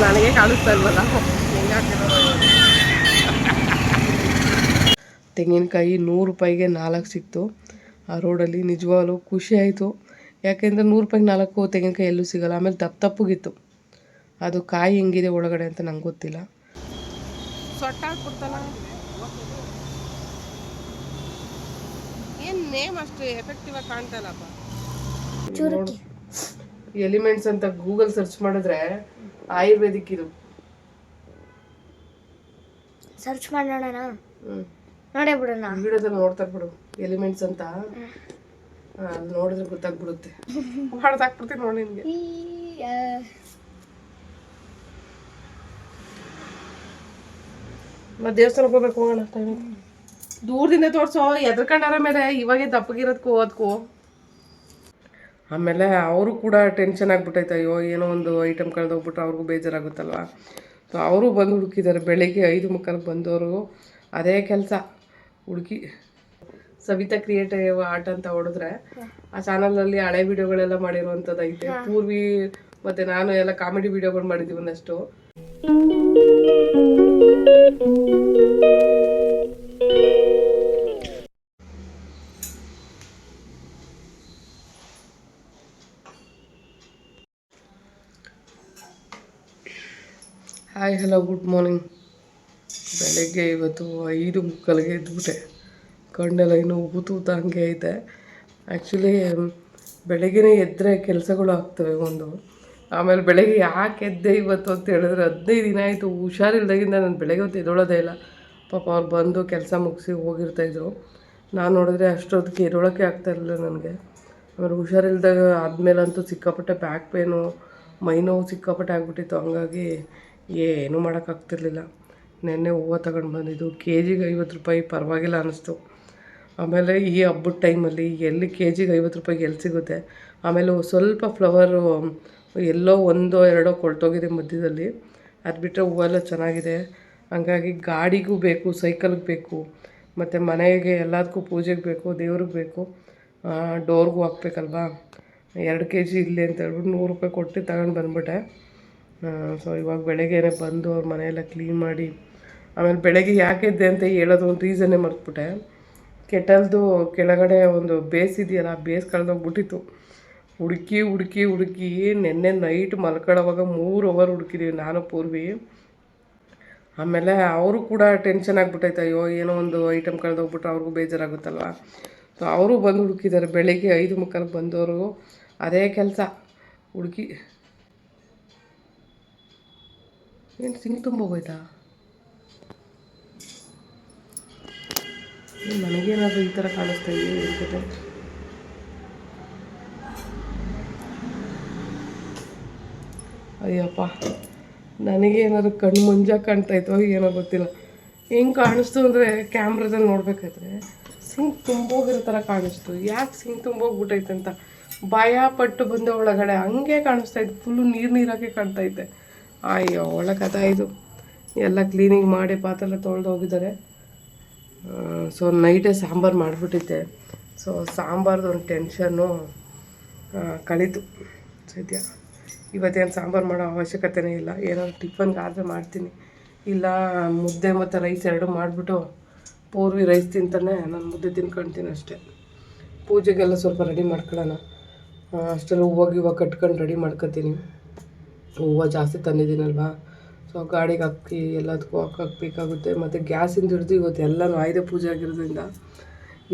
ನನಗೆ ಕಾಣಿಸ್ತಾ ಇಲ್ವಲ್ಲ? ತೆಂಗಿನಕಾಯಿ ನೂರು ರೂಪಾಯಿಗೆ ನಾಲ್ಕು ಸಿಕ್ತು. ಆ ರೋಡಲ್ಲಿ ನಿಜವಾಗ್ಲೂ ಖುಷಿ ಆಯಿತು. ಯಾಕೆಂದರೆ ನೂರು ರೂಪಾಯಿಗೆ ನಾಲ್ಕು ತೆಂಗಿನಕಾಯಿ ಎಲ್ಲೂ ಸಿಗಲ್ಲ. ಆಮೇಲೆ ದಪ್ಪ ತಪ್ಪಗಿತ್ತು. ಅದು ಕಾಯಿ ಹೆಂಗಿದೆ ಒಳಗಡೆ ಅಂತ ನಂಗೆ ಗೊತ್ತಿಲ್ಲ. ಏನು ನೇಮ್ ಅಷ್ಟು ಎಫೆಕ್ಟಿವ್ ಆಗಿ ಕಾಣ್ತಾ ಎಲಿಮೆಂಟ್ಸ್ ಅಂತ ಗೂಗಲ್ ಸರ್ಚ್ ಮಾಡಿದ್ರೆ ಆಯುರ್ವೇದಿಕ್ ಇದು. ಸರ್ಚ್ ಮಾಡೋಣ ಹ್ಞೂ ನೋಡೇ ಬಿಡೋಣ. ವಿಡಿಯೋದಲ್ಲಿ ನೋಡ್ತಾ ಬಿಡು ಎಲಿಮೆಂಟ್ಸ್ ಅಂತ ನೋಡಿದ್ರೆ ಗೊತ್ತಾಗ್ಬಿಡುತ್ತೆ. ಹಾಕ್ಬಿಡ್ತೀನಿ ನೋಡಿ ನಿಮ್ಗೆ ಮತ್ತೆ ದೇವಸ್ಥಾನಕ್ಕೆ ಹೋಗ್ಬೇಕು ಹೋಗೋಣ. ದೂರದಿಂದ ತೋರಿಸೋ ಎದ್ರಕಂಡಾರ ಮೇಲೆ ಇವಾಗೆ ದಪ್ಪಗಿರೋದಕ್ಕೂ ಅದಕ್ಕೂ ಆಮೇಲೆ ಅವರು ಕೂಡ ಟೆನ್ಷನ್ ಆಗ್ಬಿಟ್ಟೈತೆ ಅಯ್ಯೋ ಏನೋ ಒಂದು ಐಟಮ್ ಕಳೆದೋಗ್ಬಿಟ್ರೆ ಅವ್ರಿಗೂ ಬೇಜಾರಾಗುತ್ತಲ್ವ? ಸೊ ಅವರು ಬಂದು ಹುಡುಕಿದ್ದಾರೆ ಬೆಳಗ್ಗೆ ಐದು ಮುಕ್ಕಾಲು ಬಂದವರು ಅದೇ ಕೆಲಸ. ಹುಡುಕಿ ಸವಿತಾ ಕ್ರಿಯೇಟಿವ್ ಆರ್ಟ್ ಅಂತ ಹೊಡೆದ್ರೆ ಆ ಚಾನಲ್ನಲ್ಲಿ ಹಳೆ ವಿಡಿಯೋಗಳೆಲ್ಲ ಮಾಡಿರುವಂಥದ್ದು ಐತೆ ಪೂರ್ವಿ ಮತ್ತೆ ನಾನು ಎಲ್ಲ ಕಾಮಿಡಿ ವಿಡಿಯೋಗಳು ಮಾಡಿದ್ದೀವಿ ಒಂದಷ್ಟು. ಹಾಯ್ ಹಲೋ ಗುಡ್ ಮಾರ್ನಿಂಗ್ ಬೆಳಗ್ಗೆ ಇವತ್ತು ಐದು ಮುಕ್ಕಲ್ಗೆ ಎದ್ಬಿಟ್ಟೆ. ಕಣ್ಣೆಲ್ಲ ಇನ್ನೂ ಊತೂತ ಹಂಗೆ ಐತೆ ಆ್ಯಕ್ಚುಲಿ ಬೆಳಗ್ಗೆ ಎದ್ದರೆ ಕೆಲಸಗಳು ಆಗ್ತವೆ ಒಂದು. ಆಮೇಲೆ ಬೆಳಗ್ಗೆ ಯಾಕೆ ಎದ್ದೆ ಇವತ್ತು ಅಂತ ಹೇಳಿದ್ರೆ ಹದಿನೈದು ದಿನ ಆಯಿತು ಹುಷಾರಿಲ್ಲದಾಗಿಂದ ನಾನು ಬೆಳಗ್ಗೆ ಹೊತ್ತು ಎದ್ದೊಳೋದೇ ಇಲ್ಲ. ಪಾಪ ಅವ್ರು ಬಂದು ಕೆಲಸ ಮುಗಿಸಿ ಹೋಗಿರ್ತಾಯಿದ್ರು ನಾನು ನೋಡಿದ್ರೆ ಅಷ್ಟೊತ್ತಿಗೆ ಎದೊಳಕ್ಕೆ ಆಗ್ತಾ ಇರಲಿಲ್ಲ ನನಗೆ. ಆಮೇಲೆ ಹುಷಾರಿಲ್ದಾಗ ಆದಮೇಲಂತೂ ಸಿಕ್ಕಾಪಟ್ಟೆ ಬ್ಯಾಕ್ ಪೇನು ಮೈ ನೋವು ಸಿಕ್ಕಾಪಟ್ಟೆ ಆಗಿಬಿಟ್ಟಿತ್ತು. ಹಂಗಾಗಿ ಏನೂ ಮಾಡೋಕ್ಕಾಗ್ತಿರ್ಲಿಲ್ಲ. ನೆನ್ನೆ ಹೂವು ತಗೊಂಡು ಬಂದಿದ್ದು. ಕೆ ಜಿಗೆ ಐವತ್ತು ರೂಪಾಯಿ ಪರವಾಗಿಲ್ಲ ಅನ್ನಿಸ್ತು ಆಮೇಲೆ ಈ ಹಬ್ಬದ ಟೈಮಲ್ಲಿ ಎಲ್ಲಿ ಕೆ ಜಿಗೆ ಐವತ್ತು ರೂಪಾಯಿಗೆ ಎಲ್ಲಿ ಸಿಗುತ್ತೆ? ಆಮೇಲೆ ಸ್ವಲ್ಪ ಫ್ಲವರು ಎಲ್ಲೋ ಒಂದೋ ಎರಡೋ ಕೊಳ್ತೋಗಿದೆ ಮಧ್ಯದಲ್ಲಿ. ಅದು ಬಿಟ್ಟರೆ ಹೂವೆಲ್ಲ ಚೆನ್ನಾಗಿದೆ. ಹಂಗಾಗಿ ಗಾಡಿಗೂ ಬೇಕು ಸೈಕಲ್ಗೆ ಬೇಕು, ಮತ್ತು ಮನೆಗೆ ಎಲ್ಲದಕ್ಕೂ ಪೂಜೆಗೆ ಬೇಕು, ದೇವ್ರಿಗೆ ಬೇಕು ಡೋರ್ಗೂ ಹಾಕ್ಬೇಕಲ್ವಾ? ಎರಡು ಕೆ ಜಿ ಇಲ್ಲಿ ಅಂತ ಹೇಳ್ಬಿಟ್ಟು ನೂರು ರೂಪಾಯಿ ಕೊಟ್ಟು ತಗೊಂಡು ಬಂದ್ಬಿಟ್ಟೆ. ಸೊ ಇವಾಗ ಬೆಳಗ್ಗೆ ಬಂದು ಅವ್ರ ಮನೆಯೆಲ್ಲ ಕ್ಲೀನ್ ಮಾಡಿ, ಆಮೇಲೆ ಬೆಳಗ್ಗೆ ಯಾಕೆದ್ದೆ ಅಂತ ಹೇಳೋದು ಒಂದು ರೀಸನ್ನೇ ಮರ್ತ್ಬಿಟ್ಟೆ. ಕೆಟಲ್ದು ಕೆಳಗಡೆ ಒಂದು ಬೇಸ್ ಇದೆಯಲ್ಲ, ಬೇಸ್ ಕಳೆದೋಗ್ಬಿಟ್ಟಿತ್ತು. ಹುಡುಕಿ ಹುಡುಕಿ ಹುಡುಕಿ ನಿನ್ನೆ ನೈಟ್ ಮಲ್ಕೊಳ್ಳೋವಾಗ ಮೂರು ಅವರ್ ಹುಡುಕಿದ್ದೀವಿ ನಾನು, ಪೂರ್ವಿ. ಆಮೇಲೆ ಅವರು ಕೂಡ ಟೆನ್ಷನ್ ಆಗಿಬಿಟ್ಟೈತೆ. ಅಯ್ಯೋ, ಏನೋ ಒಂದು ಐಟಮ್ ಕಳೆದೋಗ್ಬಿಟ್ರೆ ಅವ್ರಿಗೂ ಬೇಜಾರಾಗುತ್ತಲ್ವ? ಸೊ ಅವರು ಬಂದು ಹುಡುಕಿದ್ದಾರೆ. ಬೆಳಿಗ್ಗೆ ಐದು ಮುಕ್ಕಾಲ್ಗೆ ಬಂದವರು ಅದೇ ಕೆಲಸ. ಹುಡುಕಿ. ಏನು, ಸಿಂಗ್ ತುಂಬ ನನಗೇನಾದರೂ ಈ ಥರ ಕಾಣಿಸ್ತಾ ಇದೆಯಾ ಇರ್ತದೆ ಅಯ್ಯಪ್ಪ ನನಗೇನಾದ್ರು ಕಣ್ಣು ಮುಂಜ ಕಾಣ್ತಾಯಿತ್ತೋ ಏನೋ ಗೊತ್ತಿಲ್ಲ. ಹೆಂಗೆ ಕಾಣಿಸ್ತು ಅಂದರೆ ಕ್ಯಾಮ್ರಾದಲ್ಲಿ ನೋಡ್ಬೇಕಾದ್ರೆ ಸಿಂಕ್ ತುಂಬೋಗಿರೋ ಥರ ಕಾಣಿಸ್ತು. ಯಾಕೆ ಸಿಂಕ್ ತುಂಬೋಗ್ಬಿಟ್ಟೈತೆ ಅಂತ? ಭಯ ಪಟ್ಟು ಬಂದೆ ಒಳಗಡೆ. ಹಂಗೆ ಕಾಣಿಸ್ತಾ ಇತ್ತು. ಫುಲ್ಲು ನೀರು ನೀರಾಗೆ ಕಾಣ್ತಾ ಇದ್ದೆ. ಅಯ್ಯೋ ಒಳ್ಳೆ ಕಥೆ ಇದು. ಎಲ್ಲ ಕ್ಲೀನಿಂಗ್ ಮಾಡಿ ಪಾತ್ರೆ ತೊಳೆದು ಹೋಗಿದ್ದಾರೆ. ಸೊ ನೈಟೇ ಸಾಂಬಾರು ಮಾಡಿಬಿಟ್ಟಿದ್ದೆ. ಸೊ ಸಾಂಬಾರ್ದು ಒಂದು ಟೆನ್ಷನ್ನು ಕಳೀತು. ಸದ್ಯ. ಇವತ್ತೇನು ಸಾಂಬಾರು ಮಾಡೋ ಅವಶ್ಯಕತೆನೇ ಇಲ್ಲ. ಏನಾದ್ರು ಟಿಫನ್ಗೆ ಆದರೆ ಮಾಡ್ತೀನಿ. ಇಲ್ಲ, ಮುದ್ದೆ ಮತ್ತು ರೈಸ್ ಎರಡು ಮಾಡಿಬಿಟ್ಟು ಪೂರ್ವಿ ರೈಸ್ ತಿಂತಾನೆ ನಾನು ಮುದ್ದೆ ತಿನ್ಕೊಳ್ತೀನಿ ಅಷ್ಟೇ. ಪೂಜೆಗೆಲ್ಲ ಸ್ವಲ್ಪ ರೆಡಿ ಮಾಡ್ಕೊಳ್ಳೋಣ. ಅಷ್ಟೆಲ್ಲ ಹೂವು ಗಿವ ಕಟ್ಕೊಂಡು ರೆಡಿ ಮಾಡ್ಕೊತೀನಿ. ಹೂವು ಜಾಸ್ತಿ ತಂದಿದ್ದೀನಲ್ವಾ? ಸೊ ಗಾಡಿಗೆ ಹಾಕಿ, ಎಲ್ಲದಕ್ಕೂ ಹಾಕಕ್ಕೆ ಬೇಕಾಗುತ್ತೆ ಮತ್ತು ಗ್ಯಾಸಿಂದ ಹಿಡಿದು ಇವತ್ತು ಎಲ್ಲನೂ ಆಯುಧ ಪೂಜೆ ಆಗಿರೋದ್ರಿಂದ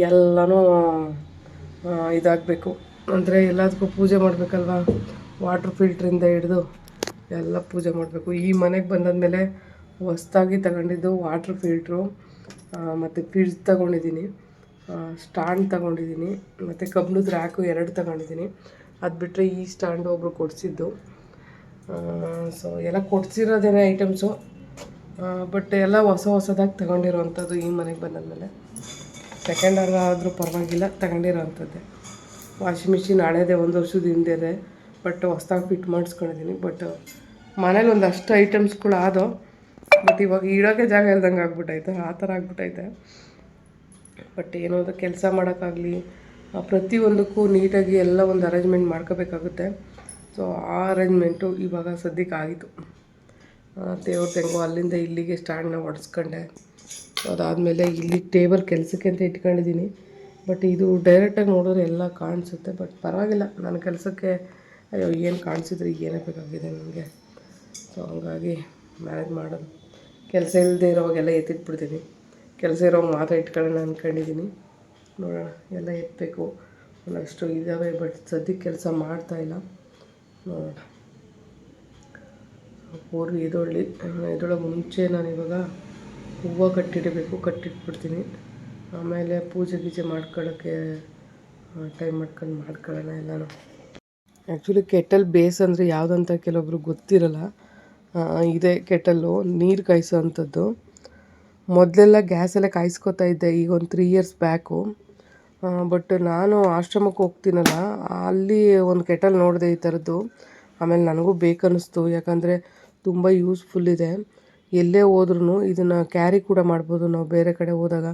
ಎಲ್ಲನೂ ಇದಾಗಬೇಕು. ಅಂದರೆ ಎಲ್ಲದಕ್ಕೂ ಪೂಜೆ ಮಾಡಬೇಕಲ್ವ? ವಾಟ್ರ್ ಫಿಲ್ಟ್ರಿಂದ ಹಿಡಿದು ಎಲ್ಲ ಪೂಜೆ ಮಾಡಬೇಕು. ಈ ಮನೆಗೆ ಬಂದಾದ್ಮೇಲೆ ಹೊಸ್ದಾಗಿ ತಗೊಂಡಿದ್ದು ವಾಟ್ರ್ ಫಿಲ್ಟ್ರು ಮತ್ತು ಫ್ರಿಡ್ಜ್ ತಗೊಂಡಿದ್ದೀನಿ. ಸ್ಟ್ಯಾಂಡ್ ತಗೊಂಡಿದ್ದೀನಿ. ಮತ್ತು ಕಬ್ಬಿಣದ ರ್ಯಾಕು ಎರಡು ತಗೊಂಡಿದ್ದೀನಿ. ಅದು ಬಿಟ್ಟರೆ ಈ ಸ್ಟ್ಯಾಂಡ್ ಒಬ್ಬರು ಕೊಡಿಸಿದ್ದು. ಸೊ ಎಲ್ಲ ಕೊಡ್ಸಿರೋದೇನೆ ಐಟಮ್ಸು ಬಟ್ ಎಲ್ಲ ಹೊಸ ಹೊಸದಾಗಿ ತಗೊಂಡಿರೋವಂಥದ್ದು ಈ ಮನೆಗೆ ಬಂದಾದಮೇಲೆ. ಸೆಕೆಂಡ್ ಹ್ಯಾಂಡ್ ಆದರೂ ಪರವಾಗಿಲ್ಲ ತಗೊಂಡಿರೋ ಅಂಥದ್ದೇ ವಾಷಿಂಗ್ ಮಿಷಿನ್ ಹಳೇದೆ, ಒಂದು ವರ್ಷದ ಹಿಂದೆ ಬಟ್ ಹೊಸ್ದಾಗಿ ಫಿಟ್ ಮಾಡಿಸ್ಕೊಂಡಿದ್ದೀನಿ ಬಟ್ ಮನೇಲಿ ಒಂದಷ್ಟು ಐಟಮ್ಸ್ಗಳು ಆದೋ ಬಟ್ ಇವಾಗ ಇಡೋಕ್ಕೆ ಜಾಗ ಇಲ್ದಂಗೆ ಆಗ್ಬಿಟ್ಟೈತೆ ಆ ಥರ ಆಗ್ಬಿಟ್ಟೈತೆ ಬಟ್ ಏನೋ ಕೆಲಸ ಮಾಡೋಕ್ಕಾಗಲಿ ಪ್ರತಿಯೊಂದಕ್ಕೂ ನೀಟಾಗಿ ಎಲ್ಲ ಒಂದು ಅರೇಂಜ್ಮೆಂಟ್ ಮಾಡ್ಕೋಬೇಕಾಗುತ್ತೆ. ಸೊ ಆ ಅರೇಂಜ್ಮೆಂಟು ಇವಾಗ ಸದ್ಯಕ್ಕೆ ಆಗಿತ್ತು. ದೇವ್ರ ತೆಂಗು ಅಲ್ಲಿಂದ ಇಲ್ಲಿಗೆ ಸ್ಟ್ಯಾಂಡ್ನ ಒಡಿಸ್ಕೊಂಡೆ. ಅದಾದಮೇಲೆ ಇಲ್ಲಿ ಟೇಬಲ್ ಕೆಲಸಕ್ಕೆ ಅಂತ ಇಟ್ಕೊಂಡಿದ್ದೀನಿ. ಬಟ್ ಇದು ಡೈರೆಕ್ಟಾಗಿ ನೋಡಿದ್ರೆ ಎಲ್ಲ ಕಾಣಿಸುತ್ತೆ. ಬಟ್ ಪರವಾಗಿಲ್ಲ, ನನ್ನ ಕೆಲಸಕ್ಕೆ ಅಯ್ಯೋ, ಏನು ಕಾಣಿಸಿದ್ರೆ ಏನೇ ಬೇಕಾಗಿದೆ ನನಗೆ. ಸೊ ಹಂಗಾಗಿ ಮ್ಯಾನೇಜ್ ಮಾಡೋದು. ಕೆಲಸ ಇಲ್ಲದೆ ಇರೋವಾಗೆಲ್ಲ ಎತ್ತಿಟ್ಬಿಡ್ತೀನಿ. ಕೆಲಸ ಇರೋವಾಗ ಮಾತ್ರ ಇಟ್ಕೊಳ್ಳೋಣ ಅಂದ್ಕೊಂಡಿದ್ದೀನಿ ನೋಡೋಣ, ಎಲ್ಲ ಎತ್ತಬೇಕು ಒಂದಷ್ಟು ಇದ್ದಾವೆ ಬಟ್ ಸದ್ಯಕ್ಕೆ ಕೆಲಸ ಮಾಡ್ತಾಯಿಲ್ಲ ನೋಡೋಣ ಪೂರ್ವಿ ಇದೊಳ್ಳಿ ಇದೊಳ ಮುಂಚೆ ನಾನು ಇವಾಗ ಹೂವು ಕಟ್ಟಿಡಬೇಕು, ಕಟ್ಟಿಟ್ಬಿಡ್ತೀನಿ. ಆಮೇಲೆ ಪೂಜೆ ಗೀಜೆ ಮಾಡ್ಕೊಳ್ಳೋಕ್ಕೆ ಟೈಮ್ ಮಾಡ್ಕೊಂಡು ಮಾಡ್ಕೊಳ್ಳೋಣ ಎಲ್ಲನೂ. ಆ್ಯಕ್ಚುಲಿ ಕೆಟಲ್ ಬೇಸ್ ಅಂದರೆ ಯಾವುದಂತ ಕೆಲವೊಬ್ರು ಗೊತ್ತಿರಲ್ಲ. ಇದೇ ಕೆಟಲ್ಲು ನೀರು ಕಾಯಿಸೋ ಅಂಥದ್ದು ಮೊದಲೆಲ್ಲ ಗ್ಯಾಸಲ್ಲೇ ಕಾಯಿಸ್ಕೊತಾ ಇದ್ದೆ, ಈಗ ಒಂದು ತ್ರೀ ಇಯರ್ಸ್ ಬ್ಯಾಕು ಬಟ್ ನಾನು ಆಶ್ರಮಕ್ಕೆ ಹೋಗ್ತೀನಲ್ಲ, ಅಲ್ಲಿ ಒಂದು ಕೆಟಲ್ ನೋಡಿದೆ ಈ ಥರದ್ದು ಆಮೇಲೆ ನನಗೂ ಬೇಕನ್ನಿಸ್ತು, ಯಾಕಂದರೆ ತುಂಬ ಯೂಸ್ಫುಲ್ ಇದೆ. ಎಲ್ಲೇ ಹೋದ್ರೂ ಇದನ್ನು ಕ್ಯಾರಿ ಕೂಡ ಮಾಡ್ಬೋದು ನಾವು ಬೇರೆ ಕಡೆ ಹೋದಾಗ.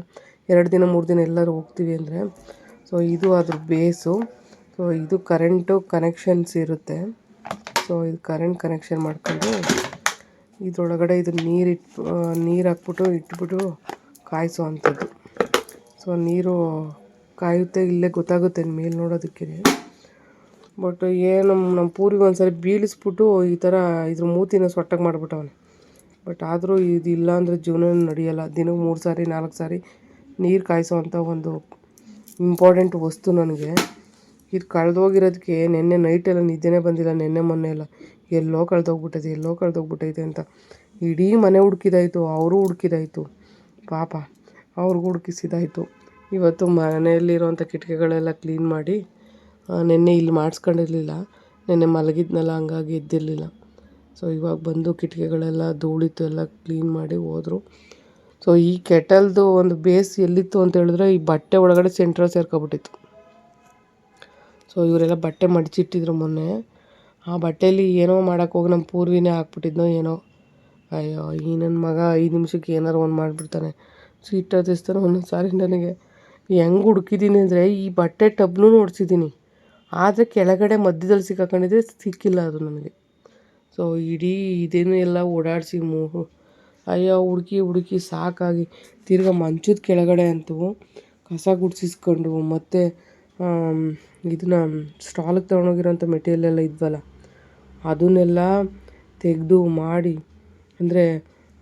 ಎರಡು ದಿನ, ಮೂರು ದಿನ ಎಲ್ಲರೂ ಹೋಗ್ತೀವಿ ಅಂದರೆ. ಸೊ ಇದು ಅದ್ರ ಬೇಸು ಸೊ ಇದು ಕರೆಂಟು ಕನೆಕ್ಷನ್ಸ್ ಇರುತ್ತೆ. ಸೊ ಇದು ಕರೆಂಟ್ ಕನೆಕ್ಷನ್ ಮಾಡ್ಕೊಂಡು ಇದ್ರೊಳಗಡೆ ಇದು ನೀರು ನೀರು ಹಾಕ್ಬಿಟ್ಟು, ಇಟ್ಬಿಟ್ಟು ಕಾಯಿಸೋ ಅಂಥದ್ದು ಸೊ ನೀರು ಕಾಯುತ್ತೆ, ಇಲ್ಲೇ ಗೊತ್ತಾಗುತ್ತೆ ಮೇಲೆ ನೋಡೋದಕ್ಕೆ. ಬಟ್ ಏನು ನಮ್ಮ ಪೂರಿಗೆ ಒಂದ್ಸರಿ ಬೀಳಿಸ್ಬಿಟ್ಟು ಈ ಥರ ಇದ್ರ ಮೂತಿನ ಸೊಟ್ಟಾಗಿ ಮಾಡಿಬಿಟ್ಟವನೆ. ಬಟ್ ಆದರೂ ಇದಿಲ್ಲ ಅಂದರೆ ಜೀವನ ನಡೆಯಲ್ಲ. ದಿನಕ್ಕೆ ಮೂರು ಸಾರಿ, ನಾಲ್ಕು ಸಾರಿ ನೀರು ಕಾಯಿಸೋವಂಥ ಒಂದು ಇಂಪಾರ್ಟೆಂಟ್ ವಸ್ತು ನನಗೆ. ಇದು ಕಳೆದೋಗಿರೋದಕ್ಕೆ ನಿನ್ನೆ ನೈಟೆಲ್ಲ ನಿದ್ದೆನೇ ಬಂದಿಲ್ಲ, ನಿನ್ನೆ ಮೊನ್ನೆ ಎಲ್ಲ. ಎಲ್ಲೋ ಕಳೆದೋಗ್ಬಿಟ್ಟೈತೆ ಎಲ್ಲೋ ಕಳೆದೋಗ್ಬಿಟ್ಟೈತೆ ಅಂತ. ಇಡೀ ಮನೆ ಹುಡುಕಿದಾಯಿತು, ಅವರು ಹುಡುಕಿದಾಯಿತು. ಪಾಪ, ಅವ್ರಿಗೂ ಹುಡುಕಿಸಿದಾಯ್ತು. ಇವತ್ತು ಮನೆಯಲ್ಲಿರುವಂಥ ಕಿಟಕಿಗಳೆಲ್ಲ ಕ್ಲೀನ್ ಮಾಡಿ ನೆನ್ನೆ ಇಲ್ಲಿ ಮಾಡಿಸ್ಕೊಂಡಿರ್ಲಿಲ್ಲ. ನೆನ್ನೆ ಮಲಗಿದ್ನಲ್ಲ, ಹಂಗಾಗಿ ಎದ್ದಿರಲಿಲ್ಲ. ಸೊ ಇವಾಗ ಬಂದು ಕಿಟಕಿಗಳೆಲ್ಲ ಧೂಳಿತ್ತು, ಎಲ್ಲ ಕ್ಲೀನ್ ಮಾಡಿ ಹೋದರು. ಸೊ ಈ ಕೆಟಲ್ದು ಒಂದು ಬೇಸ್ ಎಲ್ಲಿತ್ತು ಅಂತ ಹೇಳಿದ್ರೆ, ಈ ಬಟ್ಟೆ ಒಳಗಡೆ ಸೆಂಟ್ರಲ್ ಸೇರ್ಕೊಬಿಟ್ಟಿತ್ತು. ಸೊ ಇವರೆಲ್ಲ ಬಟ್ಟೆ ಮಡಚಿಟ್ಟಿದ್ರು ಮೊನ್ನೆ. ಆ ಬಟ್ಟೆಯಲ್ಲಿ ಏನೋ ಮಾಡೋಕೆ ಹೋಗಿ ನಮ್ಮ ಪೂರ್ವಿನೇ ಹಾಕ್ಬಿಟ್ಟಿದ್ನೋ ಏನೋ. ಅಯ್ಯೋ, ಈ ನನ್ನ ಮಗ ಐದು ನಿಮಿಷಕ್ಕೆ ಏನಾರು ಒಂದು ಮಾಡಿಬಿಡ್ತಾನೆ. ಸೀಟ್ ಹತ್ತಿಸ್ತಾನೆ ಒಂದೊಂದು ಸಾರಿ ನನಗೆ ಹೆಂಗೆ ಹುಡುಕಿದ್ದೀನಿ ಅಂದರೆ ಈ ಬಟ್ಟೆ ಟಬ್ನೂ ನೋಡ್ಸಿದ್ದೀನಿ ಆದರೆ ಕೆಳಗಡೆ ಮಧ್ಯದಲ್ಲಿ ಸಿಕ್ಕಾಕೊಂಡಿದ್ರೆ ಸಿಕ್ಕಿಲ್ಲ ಅದು ನನಗೆ. ಸೊ ಇಡೀ ಇದೇನು ಎಲ್ಲ ಓಡಾಡಿಸಿ ಮೂ, ಅಯ್ಯೋ, ಹುಡುಕಿ ಹುಡುಕಿ ಸಾಕಾಗಿ ತಿರ್ಗಾ ಮಂಚದ ಕೆಳಗಡೆ ಅಂತೂ ಕಸ ಗುಡಿಸಿಸ್ಕೊಂಡು ಮತ್ತು ಇದನ್ನ ಸ್ಟಾಲಿಗೆ ತೊಗೊಂಡೋಗಿರೋಂಥ ಮೆಟೀರಿಯಲ್ ಎಲ್ಲ ಇದ್ವಲ್ಲ, ಅದನ್ನೆಲ್ಲ ತೆಗೆದು ಮಾಡಿ, ಅಂದರೆ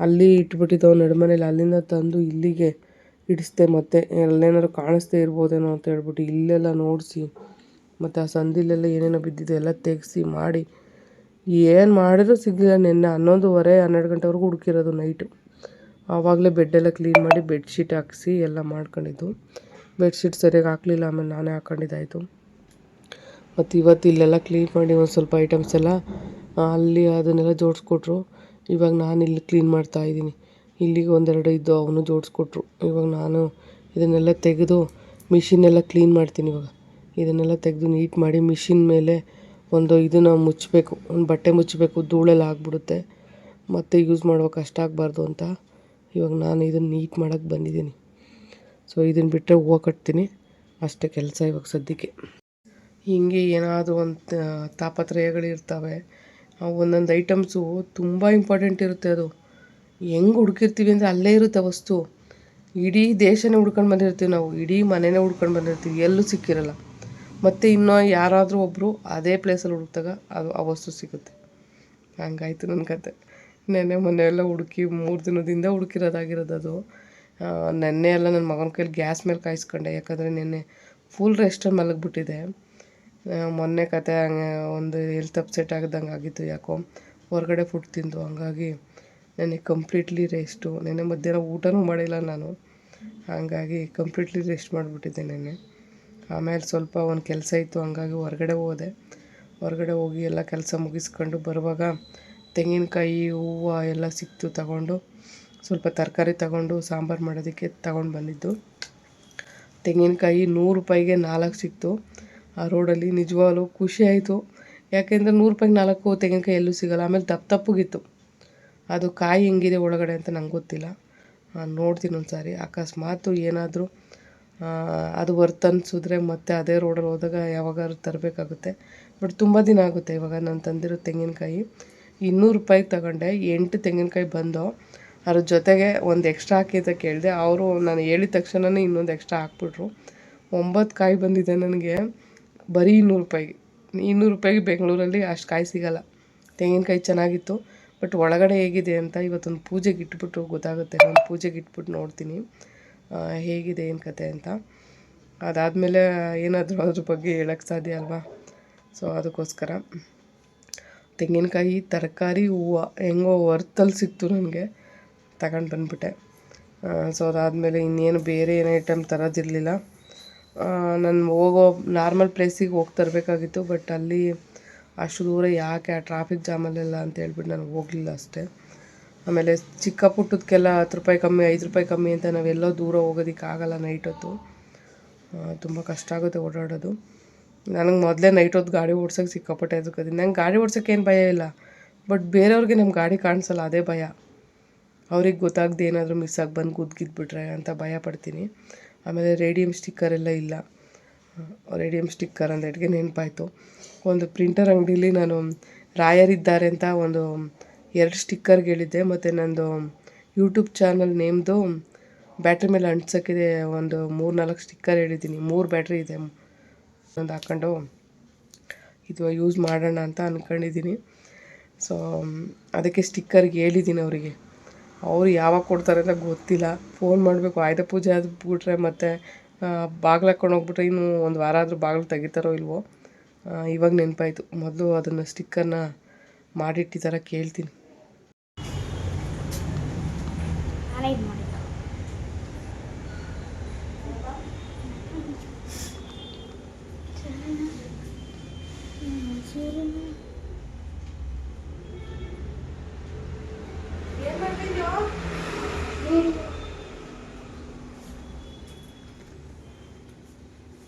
ಅಲ್ಲಿ ಇಟ್ಬಿಟ್ಟಿದ್ದವು ನಡುಮನೇಲಿ ಅಲ್ಲಿಂದ ತಂದು ಇಲ್ಲಿಗೆ ಇಡಿಸ್ದೆ ಮತ್ತೆ ಅಲ್ಲೇನಾದ್ರು ಕಾಣಿಸ್ದೇ ಇರ್ಬೋದೇನೋ ಅಂತ ಹೇಳ್ಬಿಟ್ಟು ಇಲ್ಲೆಲ್ಲ ನೋಡಿಸಿ, ಮತ್ತು ಆ ಸಂದಿಲೆಲ್ಲ ಏನೇನೋ ಬಿದ್ದಿದೆ ಎಲ್ಲ ತೆಗೆಸಿ ಮಾಡಿ. ಏನು ಮಾಡಿದ್ರೂ ಸಿಗಲಿಲ್ಲ ನಿನ್ನೆ ಹನ್ನೊಂದುವರೆ, ಹನ್ನೆರಡು ಗಂಟೆವರೆಗೂ ಹುಡುಕಿರೋದು ನೈಟು ಆವಾಗಲೇ ಬೆಡ್ಡೆಲ್ಲ ಕ್ಲೀನ್ ಮಾಡಿ ಬೆಡ್ಶೀಟ್ ಹಾಕಿಸಿ ಎಲ್ಲ ಮಾಡ್ಕೊಂಡಿದ್ದು. ಬೆಡ್ಶೀಟ್ ಸರಿಯಾಗಿ ಹಾಕಲಿಲ್ಲ, ಆಮೇಲೆ ನಾನೇ ಹಾಕೊಂಡಿದ್ದಾಯಿತು. ಮತ್ತು ಇವತ್ತು ಇಲ್ಲೆಲ್ಲ ಕ್ಲೀನ್ ಮಾಡಿ ಒಂದು ಸ್ವಲ್ಪ ಐಟಮ್ಸ್ ಎಲ್ಲ, ಅಲ್ಲಿ ಅದನ್ನೆಲ್ಲ ಜೋಡಿಸ್ಕೊಟ್ರು. ಇವಾಗ ನಾನು ಇಲ್ಲಿ ಕ್ಲೀನ್ ಮಾಡ್ತಾ ಇದ್ದೀನಿ. ಇಲ್ಲಿಗೆ ಒಂದೆರಡು ಇದ್ದು ಅವನು ಜೋಡಿಸ್ಕೊಟ್ರು. ಇವಾಗ ನಾನು ಇದನ್ನೆಲ್ಲ ತೆಗೆದು ಮಿಷಿನ್ನೆಲ್ಲ ಕ್ಲೀನ್ ಮಾಡ್ತೀನಿ ಇವಾಗ. ಇದನ್ನೆಲ್ಲ ತೆಗೆದು ನೀಟ್ ಮಾಡಿ ಮಿಷಿನ್ ಮೇಲೆ ಒಂದು ಇದನ್ನು ಮುಚ್ಚಬೇಕು. ಒಂದು ಬಟ್ಟೆ ಮುಚ್ಚಬೇಕು, ಧೂಳೆಲ್ಲ ಆಗ್ಬಿಡುತ್ತೆ. ಮತ್ತೆ ಯೂಸ್ ಮಾಡುವಾಗ ಕಷ್ಟ ಆಗಬಾರ್ದು ಅಂತ ಇವಾಗ ನಾನು ಇದನ್ನು ನೀಟ್ ಮಾಡೋಕ್ಕೆ ಬಂದಿದ್ದೀನಿ. ಸೊ ಇದನ್ನು ಬಿಟ್ಟರೆ ಹೂವು ಕಟ್ತೀನಿ. ಅಷ್ಟೇ ಕೆಲಸ ಇವಾಗ ಸದ್ಯಕ್ಕೆ. ಹೀಗೆ ಏನಾದರೂ ಒಂದು ತಾಪತ್ರಯಗಳಿರ್ತವೆ ಒಂದೊಂದು ಐಟಮ್ಸು ತುಂಬ ಇಂಪಾರ್ಟೆಂಟ್ ಇರುತ್ತೆ ಅದು. ಹೆಂಗೆ ಹುಡುಕಿರ್ತೀವಿ ಅಂದರೆ ಅಲ್ಲೇ ಇರುತ್ತೆ ವಸ್ತು. ಇಡೀ ದೇಶನೇ ಹುಡ್ಕೊಂಡು ಬಂದಿರ್ತೀವಿ ನಾವು, ಇಡೀ ಮನೆನೇ ಹುಡ್ಕೊಂಡು ಬಂದಿರ್ತೀವಿ, ಎಲ್ಲೂ ಸಿಕ್ಕಿರಲ್ಲ. ಮತ್ತು ಇನ್ನೂ ಯಾರಾದರೂ ಒಬ್ಬರು ಅದೇ ಪ್ಲೇಸಲ್ಲಿ ಹುಡುಕ್ದಾಗ ಅದು, ಆ ವಸ್ತು ಸಿಗುತ್ತೆ. ಹಂಗಾಯ್ತು ನನ್ನ ಕತೆ. ನೆನ್ನೆ ಮೊನ್ನೆ ಎಲ್ಲ ಹುಡುಕಿ ಮೂರು ದಿನದಿಂದ ಹುಡುಕಿರೋದಾಗಿರೋದು ಅದು. ನೆನ್ನೆ ಎಲ್ಲ ನನ್ನ ಮಗನ ಕೈಲಿ ಗ್ಯಾಸ್ ಮೇಲೆ ಕಾಯಿಸ್ಕೊಂಡೆ, ಯಾಕಂದರೆ ನೆನ್ನೆ ಫುಲ್ ರೆಸ್ಟಲ್ಲಿ ಮಲಗಿಬಿಟ್ಟಿದೆ. ಮೊನ್ನೆ ಕತೆ, ಹಂಗೆ ಒಂದು ಹೆಲ್ತ್ ಅಪ್ಸೆಟ್ ಆಗಿದ್ದಂಗೆ ಆಗಿತ್ತು ಯಾಕೋ. ಹೊರಗಡೆ ಫುಡ್ ತಿಂದು, ಹಂಗಾಗಿ ನನಗೆ ಕಂಪ್ಲೀಟ್ಲಿ ರೆಸ್ಟು ನೆನ್ನೆ ಮಧ್ಯಾಹ್ನ ಊಟನೂ ಮಾಡಿಲ್ಲ ನಾನು. ಹಾಗಾಗಿ ಕಂಪ್ಲೀಟ್ಲಿ ರೆಸ್ಟ್ ಮಾಡಿಬಿಟ್ಟಿದ್ದೆ ನೆನ್ನೆ. ಆಮೇಲೆ ಸ್ವಲ್ಪ ಒಂದು ಕೆಲಸ ಇತ್ತು, ಹಂಗಾಗಿ ಹೊರಗಡೆ ಹೋದೆ. ಹೊರಗಡೆ ಹೋಗಿ ಎಲ್ಲ ಕೆಲಸ ಮುಗಿಸ್ಕೊಂಡು ಬರುವಾಗ ತೆಂಗಿನಕಾಯಿ, ಹೂವು ಎಲ್ಲ ಸಿಕ್ತು ತಗೊಂಡು, ಸ್ವಲ್ಪ ತರಕಾರಿ ತಗೊಂಡು, ಸಾಂಬಾರು ಮಾಡೋದಕ್ಕೆ ತಗೊಂಡು ಬಂದಿದ್ದು. ತೆಂಗಿನಕಾಯಿ ನೂರು ರೂಪಾಯಿಗೆ ನಾಲ್ಕು ಸಿಕ್ತು. ಆ ರೋಡಲ್ಲಿ ನಿಜವಾಗ್ಲೂ ಖುಷಿಯಾಯಿತು ಯಾಕೆಂದರೆ ನೂರು ರೂಪಾಯಿಗೆ ನಾಲ್ಕು ತೆಂಗಿನಕಾಯಿ ಎಲ್ಲೂ ಸಿಗಲ್ಲ. ಆಮೇಲೆ ದಪ್ಪ ತಪ್ಪಗಿತ್ತು ಅದು ಕಾಯಿ ಹೆಂಗಿದೆ ಒಳಗಡೆ ಅಂತ ನಂಗೆ ಗೊತ್ತಿಲ್ಲ. ನೋಡ್ತೀನಿ ಒಂದು ಸಾರಿ ಅಕಸ್ಮಾತ್ ಏನಾದರೂ ಅದು ವರ್ತ್ ಅನ್ಸಿದ್ರೆ ಮತ್ತೆ ಅದೇ ರೋಡಲ್ಲಿ ಹೋದಾಗ ಯಾವಾಗಾದ್ರೂ ತರಬೇಕಾಗುತ್ತೆ. ಬಟ್ ತುಂಬ ದಿನ ಆಗುತ್ತೆ ಇವಾಗ ನಾನು ತಂದಿರೋ ತೆಂಗಿನಕಾಯಿ. ಇನ್ನೂರು ರೂಪಾಯಿಗೆ ತಗೊಂಡೆ. ಎಂಟು ತೆಂಗಿನಕಾಯಿ ಬಂದು, ಅದ್ರ ಜೊತೆಗೆ ಒಂದು ಎಕ್ಸ್ಟ್ರಾ ಹಾಕಿ ಅಂತ ಕೇಳಿದೆ. ಅವರು ನಾನು ಹೇಳಿದ ತಕ್ಷಣವೇ ಇನ್ನೊಂದು ಎಕ್ಸ್ಟ್ರಾ ಹಾಕ್ಬಿಟ್ರು. ಒಂಬತ್ತು ಕಾಯಿ ಬಂದಿದೆ ನನಗೆ. ಬರೀ ಇನ್ನೂರು ರೂಪಾಯಿಗೆ ಇನ್ನೂರು ರೂಪಾಯಿಗೆ ಬೆಂಗಳೂರಲ್ಲಿ ಅಷ್ಟು ಕಾಯಿ ಸಿಗಲ್ಲ. ತೆಂಗಿನಕಾಯಿ ಚೆನ್ನಾಗಿತ್ತು. ಬಟ್ ಒಳಗಡೆ ಹೇಗಿದೆ ಅಂತ ಇವತ್ತೊಂದು ಪೂಜೆಗೆ ಇಟ್ಬಿಟ್ಟು ಗೊತ್ತಾಗುತ್ತೆ. ಒಂದು ಪೂಜೆಗೆ ಇಟ್ಬಿಟ್ಟು ನೋಡ್ತೀನಿ. ಹೇಗಿದೆ ಏನು ಕತೆ ಅಂತ. ಅದಾದಮೇಲೆ ಏನಾದರೂ ಅದ್ರ ಬಗ್ಗೆ ಹೇಳೋಕ್ಕೆ ಸಾಧ್ಯ ಅಲ್ವಾ? ಸೊ ಅದಕ್ಕೋಸ್ಕರ. ತೆಂಗಿನಕಾಯಿ, ತರಕಾರಿ, ಹೂವು ಹೆಂಗೋ ವರ್ತಲ್ಲಿ ಸಿಕ್ತು ನನಗೆ. ತಗೊಂಡು ಬಂದ್ಬಿಟ್ಟೆ. ಸೊ ಅದಾದಮೇಲೆ ಇನ್ನೇನು ಬೇರೆ ಏನು ಐಟಮ್ ತರೋದಿರಲಿಲ್ಲ. ನಾನು ಹೋಗೋ ನಾರ್ಮಲ್ ಪ್ಲೇಸಿಗೆ ಹೋಗಿ ತರಬೇಕಾಗಿತ್ತು ಬಟ್ ಅಲ್ಲಿ ಅಷ್ಟು ದೂರ ಯಾಕೆ ಆ ಟ್ರಾಫಿಕ್ ಜಾಮಲ್ಲೆಲ್ಲ ಅಂತ ಹೇಳ್ಬಿಟ್ಟು ನಾನು ಹೋಗಲಿಲ್ಲ ಅಷ್ಟೇ. ಆಮೇಲೆ ಚಿಕ್ಕ ಪುಟ್ಟದಕ್ಕೆಲ್ಲ ಹತ್ತು ರೂಪಾಯಿ ಕಮ್ಮಿ, ಐದು ರೂಪಾಯಿ ಕಮ್ಮಿ ಅಂತ ನಾವೆಲ್ಲೋ ದೂರ ಹೋಗೋದಕ್ಕಾಗಲ್ಲ ನೈಟ್ ಹೊತ್ತು. ತುಂಬ ಕಷ್ಟ ಆಗುತ್ತೆ ಓಡಾಡೋದು. ನನಗೆ ಮೊದಲೇ ನೈಟ್ ಹೊತ್ತು ಗಾಡಿ ಓಡ್ಸೋಕೆ ಸಿಕ್ಕಾಪಟ್ಟೆ ಹೆದರ್ಕೋತೀನಿ ನಂಗೆ ಗಾಡಿ ಓಡ್ಸೋಕೆ ಏನು ಭಯ ಇಲ್ಲ. ಬಟ್ ಬೇರೆಯವ್ರಿಗೆ ನಮ್ಮ ಗಾಡಿ ಕಾಣಿಸಲ್ಲ, ಅದೇ ಭಯ. ಅವ್ರಿಗೆ ಗೊತ್ತಾಗದೆ ಏನಾದರೂ ಮಿಸ್ ಆಗಿ ಬಂದು ಕುದ್ಗಿದ್ಬಿಟ್ರೆ ಅಂತ ಭಯ ಪಡ್ತೀನಿ. ಆಮೇಲೆ ರೇಡಿಯಮ್ ಸ್ಟಿಕ್ಕರ್ ಎಲ್ಲ ಇಲ್ಲ. ರೇಡಿಯಮ್ ಸ್ಟಿಕ್ಕರ್ ಅಂತ ಇಟ್ಗೆ ನೆನಪಾಯಿತು ಒಂದು ಪ್ರಿಂಟರ್ ಅಂಗಡೀಲಿ ನಾನು ರಾಯರಿದ್ದಾರೆ ಅಂತ ಒಂದು ಎರಡು ಸ್ಟಿಕ್ಕರ್ ಹೇಳಿದ್ದೆ. ಮತ್ತು ನಂದು ಯೂಟ್ಯೂಬ್ ಚಾನಲ್ ನೇಮ್ದು ಬ್ಯಾಟ್ರಿ ಮೇಲೆ ಅಂಟ್ಸೋಕ್ಕಿದೆ ಒಂದು ಮೂರು ನಾಲ್ಕು ಸ್ಟಿಕ್ಕರ್ ಹೇಳಿದ್ದೀನಿ. ಮೂರು ಬ್ಯಾಟ್ರಿ ಇದೆ. ಒಂದು ಹಾಕ್ಕೊಂಡು ಇದು ಯೂಸ್ ಮಾಡೋಣ ಅಂತ ಅಂದ್ಕೊಂಡಿದ್ದೀನಿ ಸೊ ಅದಕ್ಕೆ ಸ್ಟಿಕ್ಕರ್ಗೆ ಹೇಳಿದ್ದೀನಿ ಅವರಿಗೆ. ಅವರು ಯಾವಾಗ ಕೊಡ್ತಾರೆ ಅಂತ ಗೊತ್ತಿಲ್ಲ. ಫೋನ್ ಮಾಡಬೇಕು. ಆಯುಧ ಪೂಜೆ ಆದ್ಬಿಟ್ರೆ ಮತ್ತು ಬಾಗಿಲು ಹಾಕ್ಕೊಂಡು ಹೋಗ್ಬಿಟ್ರೆ ಇನ್ನೂ ಒಂದು ವಾರ ಆದರೂ ಬಾಗಿಲು ತೆಗಿತಾರೋ ಇಲ್ವೋ ಇವಾಗ ನೆನಪಾಯಿತು. ಮೊದಲು ಅದನ್ನು ಸ್ಟಿಕ್ಕರ್ನ ಮಾಡಿಟ್ಟಿದ್ದಾರ ಕೇಳ್ತೀನಿ ನಾನೇ ಇದು ಮಾಡಿದ್ದು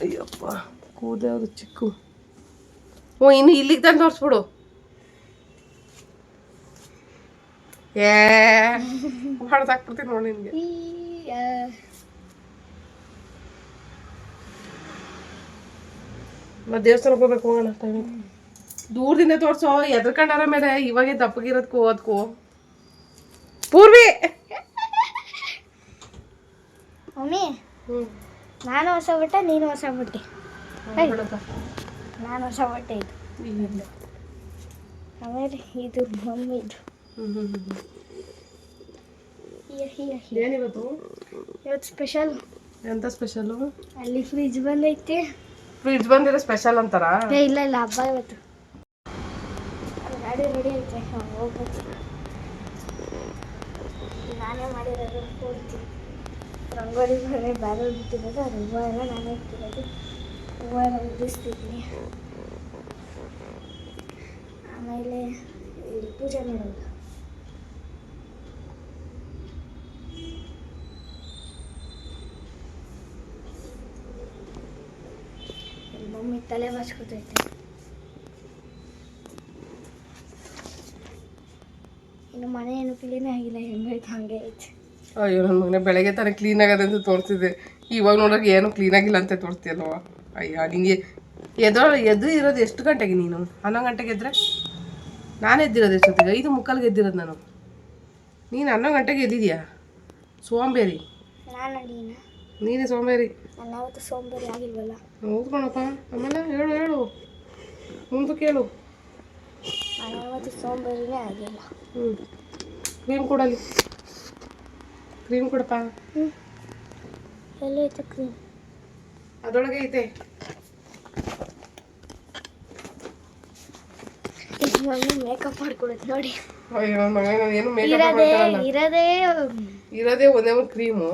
ಅಯ್ಯಪ್ಪ ಅದು ಚಿಕ್ಕು. ಓ ಇನ್ನು ಇಲ್ಲಿಗೆ ತಂದು ತೋರಿಸ್ಬಿಡು. ಏ ಹೊಡೆದಾಕ್ಬಿಡ್ತೀನಿ ನೋಡಿ ನಿನಗೆ. ಮತ್ತೆ ದೇವಸ್ಥಾನಕ್ಕೆ ಹೋಗ್ಬೇಕು ಹೋಗೋಣ. ದೂರದಿಂದ ತೋರ್ಸೋ ಎದ್ರಕಂಡಾರ ಮೇಲೆ ಇವಾಗೆ ದಪ್ಪಗಿರೋದಕ್ಕೂ ಅದಕ್ಕೂ ಪೂರ್ವಿ! ಮಮ್ಮಿ ನಾನು ಹೊಸ ಬಿಟ್ಟೆ ನೀನು ಹೊಸ ಬಟ್ಟೆ ನಾನು ಹೊಸ ಬಟ್ಟೆ ಇದು. ಆಮೇಲೆ ಇದು ಮಮ್ಮಿದು. ಏನಿವತ್ತು? ಇವತ್ತು ಸ್ಪೆಷಲ್ ಎಂತ ಸ್ಪೆಷಲ್ ಅಲ್ಲಿ ಫ್ರಿಜ್ ಬಂದೈತೆ. ಫ್ರಿಜ್ ಬಂದಿರೋ ಸ್ಪೆಷಲ್ ಅಂತಾರ? ಇಲ್ಲ ಇಲ್ಲ ಹಬ್ಬ ಇವತ್ತು. ಗಾಡಿ ರೆಡಿ ಐತೆ ಹೋಗ್ಬೇಕು. ನಾನೇ ಮಾಡಿರೋದು ಪೂರ್ತಿ. ರಂಗೋಲಿ ಬೇರೆ ಬಿಟ್ಟಿರೋದು ಆ ಎಲ್ಲ ನಾನೇ ಇಟ್ಟಿರೋದು. ಹೂವು ಎಲ್ಲ ಉದಿಸ್ತಿದ್ದೀನಿ ಆಮೇಲೆ ಇಲ್ಲಿ ಪೂಜೆ ಮಾಡೋದು ಇಲ್ಲಿ ಮಮ್ಮಿ ತಲೆ ಬಾಚ್ಕೊತೈತೆ ಇನ್ನು ಮನೆ ಏನು ಕ್ಲೀನ್ ಆಗಿಲ್ಲ ಹೆಂಗೈತೆ ಹಂಗೆ ಐತೆ ಅಯ್ಯೋ ನನ್ನ ಮಗನೇ ಬೆಳಗ್ಗೆ ತಾನೇ ಕ್ಲೀನ್ ಆಗದೆ ಅಂತ ತೋರಿಸಿದೆ ಇವಾಗ ನೋಡೋಕೆ ಏನು ಕ್ಲೀನ್ ಆಗಿಲ್ಲ ಅಂತ ತೋರಿಸ್ತೀಯಲ್ವ ಅಯ್ಯ ನಿಂಗೆ ಎದೋ ಎದ್ದು ಇರೋದು ಎಷ್ಟು ಗಂಟೆಗೆ ನೀನು? ಹನ್ನೊಂದು ಗಂಟೆಗೆ ಎದ್ರೆ? ನಾನು ಎದ್ದಿರೋದು ಎಷ್ಟೊತ್ತಿಗೆ? ಐದು ಮುಕ್ಕಾಲ್ಗೆ ಎದ್ದಿರೋದು ನಾನು. ನೀನು ಹನ್ನೊಂದು ಗಂಟೆಗೆ ಎದ್ದಿದ್ಯಾ? ಸೋಂಬೇರಿ. ನಾನು ಸೋಂಬೇರಿ. ಸೋಂಬೇರಿ ಆಗಿಲ್ವಲ್ಲ. ಆಮೇಲೆ ಹೇಳು ಹೇಳು. ಮುಂದೆ ಕೇಳು. ಸೋಂಬೇರಿನೇ ಆಗಿಲ್ಲ. ಹ್ಞೂ ಕ್ರೀಮ್ ಕೊಡಲಿ. ಕ್ರೀಮ್ ಕೊಡಪ್ಪ. ಹ್ಞೂ ಎಲ್ಲೈತೆ ಕ್ರೀಮ್. ಅದರೊಳಗೆ ಐತೆ ಮೇಕಪ್ ನೋಡಿ. ಅಯ್ಯೋ ಏನು ಮೇಕಪ್ ಇರೋದೇ ಇರೋದೇ ಇರೋದೇ ಒಂದೇ ಒಂದು ಕ್ರೀಮು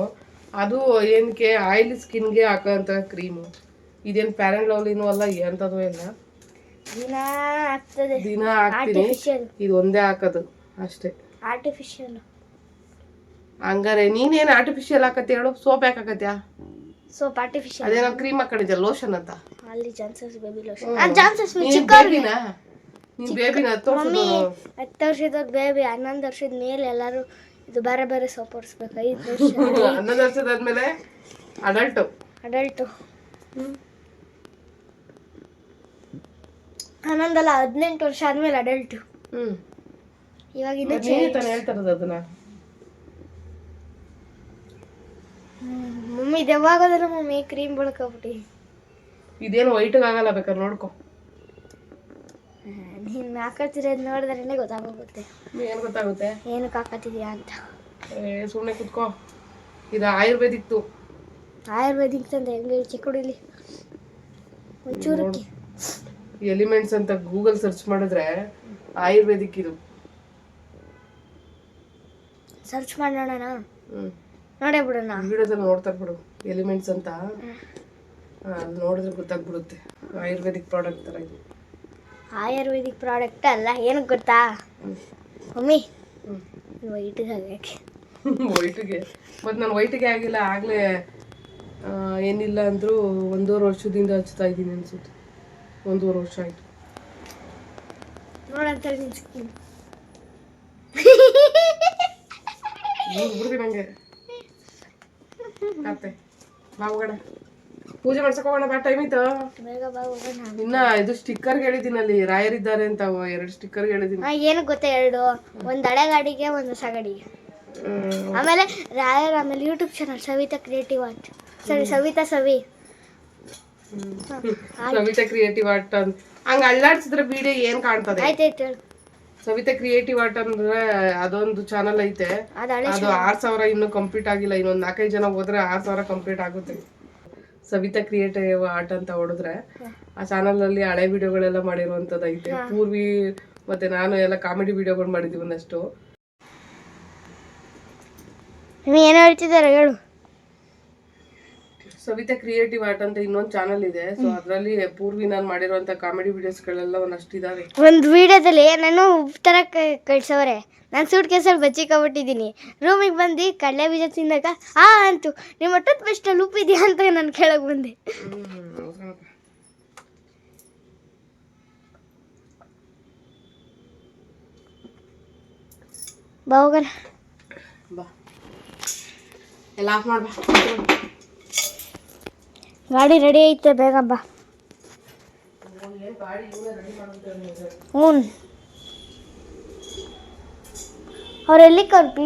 ಅದು ಏನಕ್ಕೆ ಆಯಿಲ್ ಸ್ಕಿನ್ಗೆ ಹಾಕೋಂಥ ಕ್ರೀಮು ಇದೇನು ಪ್ಯಾರೆಂಟ್ ಲವ್ಲಿನೂ ಅಲ್ಲ ಎಂಥದ್ದು ಇಲ್ಲ ದಿನ ಆಗ್ತದೆ. ದಿನ ಹಾಕ್ತೀನಿ. ಇದು ಒಂದೇ ಹಾಕೋದು ಅಷ್ಟೇ. ಆರ್ಟಿಫಿಷಿಯಲ್ ಹಂಗಾರೆ ನೀನೇನು ಆರ್ಟಿಫಿಷಿಯಲ್ ಹಾಕತ್ತೆ ಹೇಳು? ಸೋಪ್ ಯಾಕೆ ಹಾಕತ್ಯಾ ಸೋಪ್ ಆರ್ಟಿಫಿಷಿಯಲ್ ಅದೇನೋ ಕ್ರೀಮ್ ಹಾಕೊಂಡಿದ್ದೆ ಲೋಷನ್ ಅಂತ. ಅಲ್ಲಿ ಜಾನ್ಸನ್ಸ್ ಬೇಬಿ ಲೋಷನ್ ಆ ಜಾನ್ಸಸ್ ಜಾನ್ಸನ್ಸ್ ನೀನ್ ನೀನು ಬೇಬಿನಾ ಮಮ್ಮಿ ಹತ್ತು ವರ್ಷದ ಬೇಬಿ ಹನ್ನೊಂದು ವರ್ಷದ ಮೇಲೆ ಎಲ್ಲರೂ ಇದು ಬೇರೆ ಬೇರೆ ಸೋಪ್ ಹೊಡಿಸ್ಬೇಕು ಐದು ವರ್ಷ ಹನ್ನೊಂದು ವರ್ಷದಾದ್ಮೇಲೆ ಅಡಲ್ಟು ಅಡಲ್ಟು ಹನ್ನೊಂದಲ್ಲ ಹದಿನೆಂಟು ವರ್ಷ ಆದ್ಮೇಲೆ ಅಡಲ್ಟು ಹ್ಮ್. ಇವಾಗ ಇನ್ನು ಹೇಳ್ತಾರದು ಅದನ್ನ. ಮಮ್ಮಿ ಇದು ಯಾವಾಗದಲ್ಲ ಮಮ್ಮಿ ಕ್ರೀಮ್ ಬಳಕೊಬಿಟ್ಟು ಇದೇನು ವೈಟ್ ಆಗಲ್ಲ ಬೇಕಾದ್ರೆ ನೋಡ್ಕೊ. ನೀನ್ ಹಾಕತ್ತಿರೋದು ನೋಡಿದ್ರೆ ಗೊತ್ತಾಗೋಗುತ್ತೆ. ಏನ್ ಗೊತ್ತಾಗುತ್ತೆ? ಏನಕ್ಕೆ ಹಾಕತ್ತಿದ್ಯಾ ಅಂತ. ಏ ಸುಮ್ಮನೆ ಕುತ್ಕೋ. ಇದು ಆಯುರ್ವೇದಿಕ್ತು ಆಯುರ್ವೇದಿಕ್ ಅಂತ ಹೆಂಗೆ ಚಿಕ್ಕ ಹುಡುಗಲಿ ಒಂಚೂರಕ್ಕೆ ಎಲಿಮೆಂಟ್ಸ್ ಅಂತ ಗೂಗಲ್ ಸರ್ಚ್ ಮಾಡಿದ್ರೆ ಆಯುರ್ವೇದಿಕ್ ಇದು. ಸರ್ಚ್ ಮಾಡೋಣ ಹ್ಮ್. ನೋಡೇ ಬಿಡೋಣ. ವಿಡಿಯೋದಲ್ಲಿ ನೋಡ್ತಾರೆ ಬಿಡು ಎಲಿಮೆಂಟ್ಸ್ ಅಂತ. ಅಲ್ಲಿ ನೋಡಿದ್ರೆ ಗೊತ್ತಾಗ್ಬಿಡುತ್ತೆ. ಆಯುರ್ವೇದಿಕ್ ಪ್ರಾಡಕ್ಟ್ ಥರ ಇದು. ಆಯುರ್ವೇದಿಕ್ ಪ್ರಾಡಕ್ಟ್ ಅಲ್ಲ ಏನು ಗೊತ್ತಾ. ಮಮ್ಮಿ ವೈಟಿಗೆ ಆಗಕ್ಕೆ ವೈಟಿಗೆ ಮತ್ತು ನಾನು ವೈಟಿಗೆ ಆಗಿಲ್ಲ ಆಗಲೇ ಏನಿಲ್ಲ ಅಂದರೂ ಒಂದೂವರೆ ವರ್ಷದಿಂದ ಹಚ್ತಾ ಇದ್ದೀನಿ ಅನ್ಸುತ್ತೆ. ಒಂದೂವರೆ ವರ್ಷ ಆಯಿತು. ನೋಡಂತ ನಿನ್ ಸ್ಕಿನ್ ಬಿಡ್ತೀನಿ ನಂಗೆ ಮತ್ತೆ ಬಾ ಹೋಗೋಣ. ಪೂಜೆ ಮಾಡ್ಸಕ್ ಹೋಗೋಣ ಬಾ ಟೈಮ್ ಇತ್ತು ಬೇಗ ಬಾ ಹೋಗೋಣ. ಇನ್ನ ಇದು ಸ್ಟಿಕ್ಕರ್ ಹೇಳಿದೀನಿ ಅಲ್ಲಿ ರಾಯರಿದ್ದಾರೆ ಅಂತ ಎರಡು ಸ್ಟಿಕ್ಕರ್ ಹೇಳಿದೀನಿ. ಏನು ಗೊತ್ತಾ ಎರಡು. ಒಂದು ಹಳೆ ಗಾಡಿಗೆ ಒಂದು ಹೊಸ ಗಾಡಿಗೆ ಆಮೇಲೆ ರಾಯರ್ ಆಮೇಲೆ YouTube channel Savita creative art ಸರಿ ಸವಿತಾ ಸವಿ. ಸವಿತಾ ಕ್ರಿಯೇಟಿವ್ ಆರ್ಟ್ ಅಂತ. ಹಂಗ ಅಳ್ಳಾಡ್ಸಿದ್ರೆ ವಿಡಿಯೋ ಏನ್ ಕಾಣ್ತದೆ? ಆಯ್ತಾಯ್ತು ಹೇಳು. ಸವಿತಾ ಕ್ರಿಯೇಟಿವ್ ಆರ್ಟ್ ಅಂದ್ರೆ ಅದೊಂದು ಚಾನಲ್ ಐತೆ. ಅದು ಆರ್ ಸಾವಿರ ಇನ್ನೂ ಕಂಪ್ಲೀಟ್ ಆಗಿಲ್ಲ ಇನ್ನೊಂದ್ ನಾಲ್ಕೈದು ಜನ ಹೋದ್ರೆ ಆರ್ ಸಾವಿರ ಕಂಪ್ಲೀಟ್ ಆಗುತ್ತೆ. ಸವಿತಾ ಕ್ರಿಯೇಟಿವ್ ಆರ್ಟ್ ಅಂತ ಹೊಡೆದ್ರೆ ಆ ಚಾನಲ್ ಅಲ್ಲಿ ಹಳೆ ವಿಡಿಯೋಗಳೆಲ್ಲ ಮಾಡಿರುವಂತದ್ದು ಐತೆ. ಪೂರ್ವಿ ಮತ್ತೆ ನಾನು ಎಲ್ಲ ಕಾಮಿಡಿ ವಿಡಿಯೋಗಳು ಮಾಡಿದೀವಿ ಒಂದಷ್ಟು. ಏನೋ ಏನು ಹೇಳ್ತಿದ್ದಾರೆ ಹೇಳು. ಸವಿತಾ ಕ್ರಿಯೇಟಿವ್ ಆರ್ಟ್ ಅಂತ ಇನ್ನೊಂದು ಚಾನಲ್ ಇದೆ. ಸೊ ಅದರಲ್ಲಿ ಪೂರ್ವಿ ನಾನು ಮಾಡಿರುವಂತ ಕಾಮಿಡಿ ವಿಡಿಯೋಸ್ಗಳೆಲ್ಲ ಒಂದಷ್ಟು ಇದಾವೆ. ಒಂದು ವಿಡಿಯೋದಲ್ಲಿ ನಾನು ಉಪ್ಪು ಥರ ಕಳ್ಸವ್ರೆ. ನಾನು ಸೂಟ್ ಕೇಸಲ್ಲಿ ಬಚ್ಚಿಕೊಬಿಟ್ಟಿದ್ದೀನಿ. ರೂಮಿಗೆ ಬಂದು ಕಡಲೆ ಬೀಜ ತಿಂದಾಗ ಆ ಅಂತು ನಿಮ್ಮ ಟೂತ್ ಪೇಸ್ಟಲ್ಲಿ ಉಪ್ಪಿದೆಯಾ ಅಂತ ನಾನು ಕೇಳಕ್ ಬಂದೆ. ಬಾ ಹೋಗೋಣ ಬಾ. ಎಲ್ಲ ಆಫ್ ಮಾಡ್ಬಾ ಗಾಡಿ ರೆಡಿ ಐತೆ, ಬೇಗ ಬಾ. ಹ್ಞೂ. ಅವ್ರು ಎಲ್ಲಿ ಕರ್ ಪಿ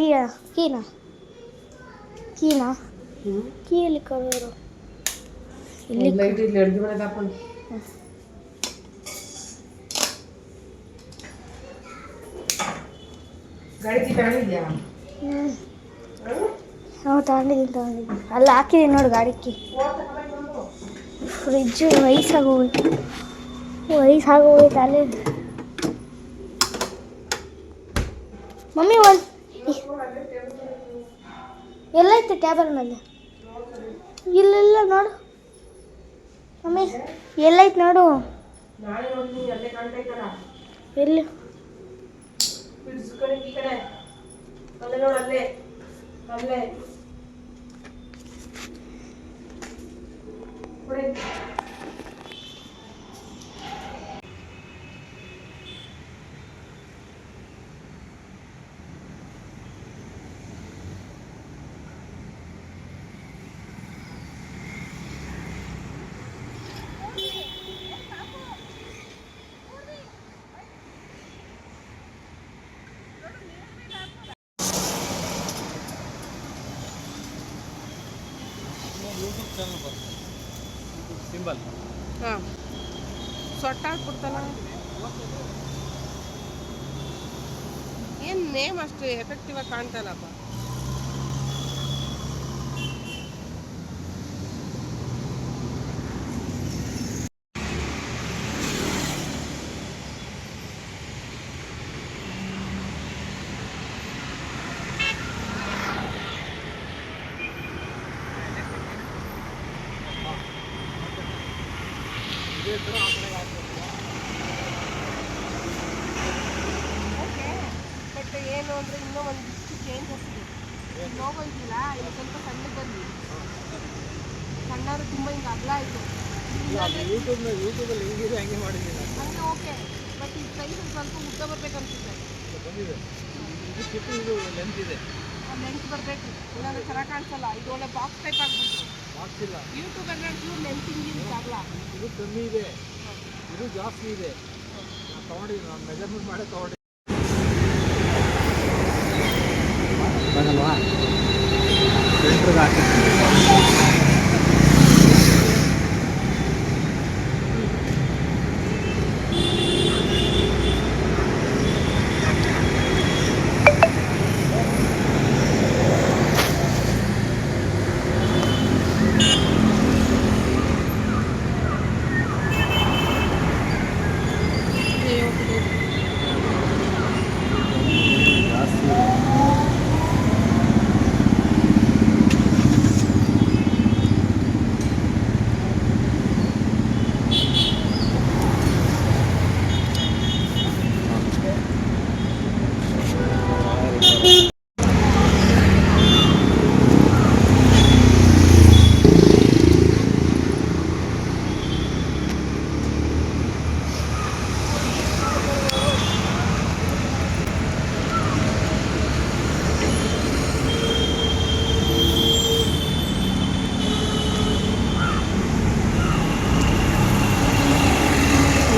ಕೀನಾ? ಕೀನಾ? ಕೀ ಎಲ್ಲಿ ಕರೋರು ಇಲ್ಲಿ ನಾವು ತಗೊಂಡಿದ್ದೀನಿ ತಗೊಂಡಿದ್ದೀನಿ. ಅಲ್ಲಿ ಹಾಕಿದ್ದೀನಿ ನೋಡು ಗಾಡಿ ಕೀ ಫ್ರಿಜ್ಜು ವಯಸ್ಸಾಗೋಯ್ತು ವಯಸ್ಸಾಗೋಯ್ತು ಅಲ್ಲೇ. ಮಮ್ಮಿ ಒಂದು ಎಲ್ಲೈತೆ ಟ್ಯಾಬಲ್ ಮೇಲೆ. ಇಲ್ಲೆಲ್ಲ ನೋಡು. ಮಮ್ಮಿ ಎಲ್ಲೈತೆ ನೋಡು. ಎಲ್ಲಿ? ಅಲ್ಲೇ. ಕೊಡಿ. ನೇಮ್ ಅಷ್ಟು ಎಫೆಕ್ಟಿವ್ ಆಗಿ ಕಾಣ್ತಾನಪ್ಪ ಬಟ್ ಏನು ಅಂದರೆ ಇನ್ನೂ ಒಂದಿಷ್ಟು ಚೇಂಜ್ ಇದೆ ಲೋಗೋ ಇದೆಯಲ್ಲ ಇದು ಸ್ವಲ್ಪ ಸಣ್ಣಗೆ ಬಂದು ಸಣ್ಣವರು ತುಂಬ ಹಿಂಗೆ ಅಗಲ ಆಯಿತು. ಹಂಗೆ ಓಕೆ ಬಟ್ ಈ ಸೈಜ್ ಸ್ವಲ್ಪ ಉದ್ದ ಬರ್ಬೇಕು ಅನ್ಸುತ್ತೆ ಲೆಂತ್ ಬರಬೇಕು ಇಲ್ಲಾಂದ್ರೆ ಚೆನ್ನಾಗಿ ಕಾಣಿಸಲ್ಲ. ಇದು ಒಳ್ಳೆ ಬಾಕ್ಸ್ ಟೈಪ್ ಆಗ್ಬಿಟ್ಟು ಯೂಟ್ಯೂಬ್ ಅಂದ್ರೆ ಚೂರು ಲೆಂತ್ ಹಿಂಗಿರುತ್ತೆ ಆಗಲ್ಲ ಇದು ಕಮ್ಮಿ ಇದೆ. ಇದು ಜಾಸ್ತಿ ಇದೆ. ನಾನು ತಗೊಂಡಿದ್ದೀನಿ ನಾನು ಮೆಜರ್ಮೆಂಟ್ ಮಾಡಿ ತಗೊಂಡಿದ್ದೀನಿ ಬರಲ್ವಾ ಫಿಲ್ಟ್ರಿಗೆ ಹಾಕಿದ್ದೀನಿ ಜಾಸ್ತಿ ಇದೆ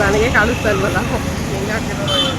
ನನಗೆ ಕಾಣಿಸ್ತಾ ಇಲ್ವಲ್ಲ ಹೆಂಗೆ ಹಾಕಿರೋದು ಏನು?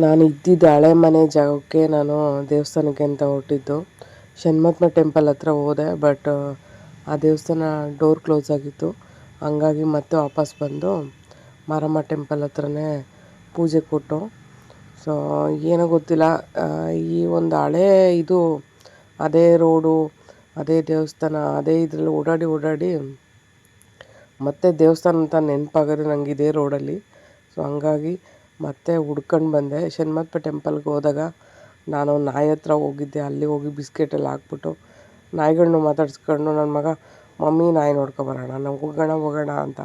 ನಾನು ಇದ್ದಿದ್ದ ಹಳೆ ಮನೆ ಜಾಗಕ್ಕೆ ನಾನು ದೇವಸ್ಥಾನಕ್ಕೆ ಅಂತ ಹೊರಟಿದ್ದು. ಷಣ್ಮತ್ಮ ಟೆಂಪಲ್ ಹತ್ರ ಹೋದೆ, ಬಟ್, ಆ ದೇವಸ್ಥಾನ ಡೋರ್ ಕ್ಲೋಸ್ ಆಗಿತ್ತು. ಹಂಗಾಗಿ ಮತ್ತೆ ವಾಪಸ್ ಬಂದು ಮಾರಮ್ಮ ಟೆಂಪಲ್ ಹತ್ರನೇ ಪೂಜೆ ಕೊಟ್ಟು. ಸೊ, ಏನೋ ಗೊತ್ತಿಲ್ಲ ಈ ಒಂದು ಹಳೆ ಇದು, ಅದೇ ರೋಡು, ಅದೇ ದೇವಸ್ಥಾನ, ಅದೇ ಇದರಲ್ಲಿ ಓಡಾಡಿ ಓಡಾಡಿ ಮತ್ತೆ ದೇವಸ್ಥಾನ ಅಂತ ನೆನಪಾಗೋದು ನಂಗೆ ಇದೇ ರೋಡಲ್ಲಿ. ಸೊ, ಹಂಗಾಗಿ ಮತ್ತೆ ಹುಡ್ಕೊಂಡು ಬಂದೆ. ಶನ್ಮತ್ಪ ಟೆಂಪಲ್ಗೆ ಹೋದಾಗ ನಾನು ನಾಯಿ ಹತ್ರ ಹೋಗಿದ್ದೆ. ಅಲ್ಲಿ ಹೋಗಿ ಬಿಸ್ಕೆಟ್ ಎಲ್ಲ ಹಾಕ್ಬಿಟ್ಟು ನಾಯಿಗಳನ್ನು ಮಾತಾಡಿಸ್ಕೊಂಡು ನನ್ನ ಮಗ, ಮಮ್ಮಿ, ನಾಯಿ ನೋಡ್ಕೊಬರೋಣ ನಾವು ಹೋಗೋಣ ಹೋಗೋಣ ಅಂತ.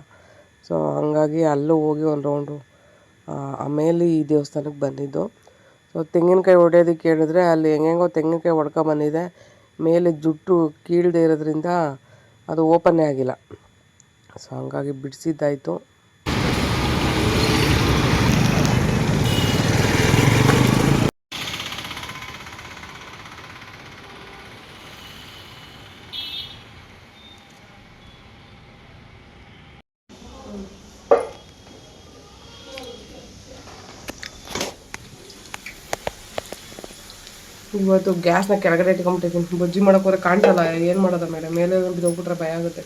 ಸೊ ಹಂಗಾಗಿ ಅಲ್ಲೂ ಹೋಗಿ ಒಂದು ರೌಂಡು ಆಮೇಲೆ ಈ ದೇವಸ್ಥಾನಕ್ಕೆ ಬಂದಿದ್ದು. ಸೊ ತೆಂಗಿನಕಾಯಿ ಹೊಡೆಯೋದಕ್ಕೆ ಹೇಳಿದ್ರೆ ಅಲ್ಲಿ ಹೆಂಗೆಂಗೋ ತೆಂಗಿನಕಾಯಿ ಹೊಡ್ಕೊಂಬಂದಿದೆ ಮೇಲೆ ಜುಟ್ಟು ಕೀಳದೆ ಇರೋದ್ರಿಂದ ಅದು ಓಪನ್ನೇ ಆಗಿಲ್ಲ. ಸೊ ಹಂಗಾಗಿ ಬಿಡಿಸಿದ್ದಾಯಿತು. ಇವತ್ತು ಗ್ಯಾಸ್ನ ಕೆಳಗಡೆ ಇಟ್ಕೊಂಬಿಟ್ಟಿದ್ದೀನಿ ಬಜ್ಜಿ ಮಾಡೋಕೆ ಹೋದ್ರೆ ಕಾಣ್ಸಲ್ಲ, ಏನು ಮಾಡೋದ ಮೇಲೆ ಮೇಲೆ ಬಿದ್ದೋಗ್ಬಿಟ್ರೆ ಭಯ ಆಗುತ್ತೆ.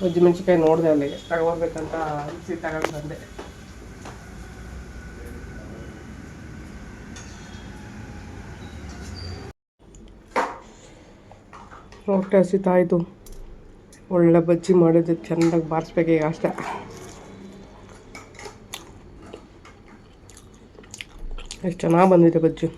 ಬಜ್ಜಿ ಮೆಣಸಿನ್ಕಾಯಿ ನೋಡಿದೆ ಅಲ್ಲಿಗೆ. ತಗೊಬರ್ಬೇಕಂತ ಅನಿಸಿ ತಗೊಂಡು ಬಂದೆ. ಹೊಟ್ಟೆ ಹಸಿತಾಯಿತು ಒಳ್ಳೆ ಬಜ್ಜಿ ಮಾಡಿದ್ದು ಚೆಂದಾಗಿ ಬಾರಿಸ್ಬೇಕು ಈಗ ಅಷ್ಟೇ. ಎಷ್ಟು ಚೆನ್ನಾಗಿ ಬಂದಿದೆ ಬಜ್ಜಿ.